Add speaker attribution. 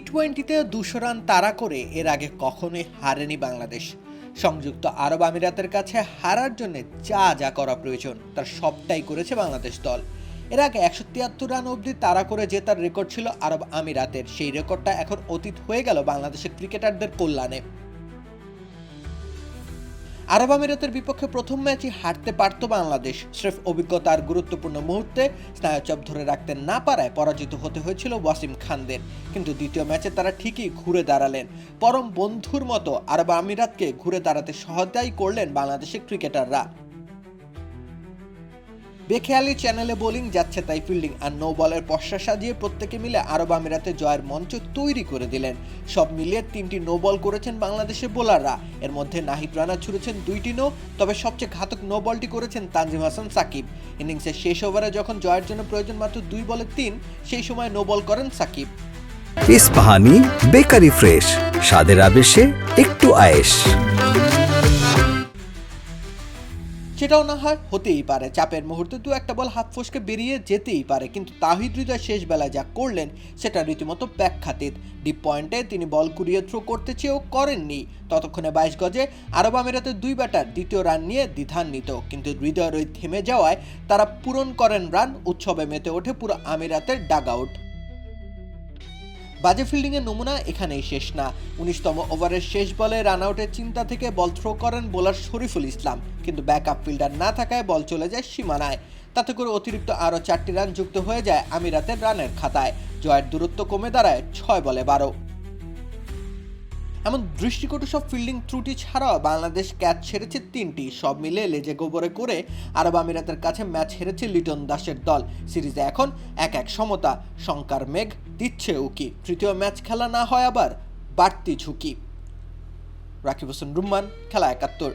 Speaker 1: টোয়েন্টিতে দুশো রান তাড়া করে এর আগে কখনোই হারেনি বাংলাদেশ। সংযুক্ত আরব আমিরাতের কাছে হারার জন্য যা যা করা প্রয়োজন, তার সবটাই করেছে বাংলাদেশ দল। এর আগে একশো তিয়াত্তর রান অবধি তাড়া করে যে তার রেকর্ড ছিল আরব আমিরাতের, সেই রেকর্ডটা এখন অতীত হয়ে গেল বাংলাদেশের ক্রিকেটারদের কল্যাণে। আরব আমিরাতের বিপক্ষে প্রথম ম্যাচই হারতে পারত বাংলাদেশ। স্রেফ অভিজ্ঞতার গুরুত্বপূর্ণ মুহূর্তে স্নায়ুচাপ ধরে রাখতে না পারায় পরাজিত হতে হয়েছিল ওয়াসিম খানদের। কিন্তু দ্বিতীয় ম্যাচে তারা ঠিকই ঘুরে দাঁড়ালেন। পরম বন্ধুর মতো আরব আমিরাতকে ঘুরে দাঁড়াতে সহায়তাই করলেন বাংলাদেশের ক্রিকেটাররা। বেখেয়ালি চ্যানেলে বোলিং যাচ্ছে তাই ফিল্ডিং আর নো বলের পশ্চা সাজিয়ে প্রত্যেকে মিলে আরব আমিরাতে জয়ের মঞ্চ তৈরি করে দিলেন। সব মিলিয়ে তিনটি নো বল করেছেন বাংলাদেশের বোলাররা এর মধ্যে নাহিদ রানা ছুড়েছেন দুইটি নো তবে সবচেয়ে ঘাতক নো বলটি করেছেন তানজিম হাসান, সাকিব। ইনিংসের শেষ ওভারে যখন জয়ের জন্য প্রয়োজন মাত্র দুই বলে তিন, সেই সময় নো বল করেন সাকিব।
Speaker 2: ইস্পাহানি, বেকারি ফ্রেশ, স্বাদের আবেশে একটু আয়েশ।
Speaker 1: সেটাও না হয়, হতেই পারে। চাপের মুহূর্তে দু একটা বল হাত ফসকে বেরিয়ে যেতেই পারে, কিন্তু তাহিদ হৃদয় শেষ বেলায় যা করলেন, সেটা রীতিমতো ব্যাখ্যাতীত। ডিপ পয়েন্টে তিনি বল কুড়িয়ে থ্রো করতে চেয়েও করেননি। ততক্ষণে বাইশ গজে আরব আমিরাতের দুই ব্যাটার দ্বিতীয় রান নিয়ে দ্বিধান্বিত। কিন্তু হৃদয়ের ওই থেমে যাওয়ায় তারা পূরণ করেন রান উৎসবে মেতে ওঠে পুরো আমিরাতের ডাগ আউট বাজে ফিল্ডিংয়ের নমুনা এখানেই শেষ না। উনিশতম ওভারের শেষ বলে রান আউটের চিন্তা থেকে বল থ্রো করেন বোলার শরীফুল ইসলাম, কিন্তু ব্যাকআপ ফিল্ডার না থাকায় বল চলে যায় সীমানায়। তাতে করে অতিরিক্ত আরও চারটি রান যুক্ত হয়ে যায় আমিরাতের রানের খাতায়। জয়ের দূরত্ব কমে দাঁড়ায় ছয় বলে বারো। এমন দৃষ্টিকটু সব ফিল্ডিং ত্রুটি ছাড়াও বাংলাদেশ ক্যাচ ছেড়েছে তিনটি। সব মিলে লেজে গোবরে করে আরব আমিরাতের কাছে ম্যাচ হেরেছে লিটন দাসের দল। সিরিজে এখন এক এক সমতা, শঙ্কার মেঘ দিচ্ছে উকি। তৃতীয় ম্যাচ খেলা না হয় আবার বাড়তি ঝুঁকি। রাকিব হোসেন রুম্মান, খেলা একাত্তর।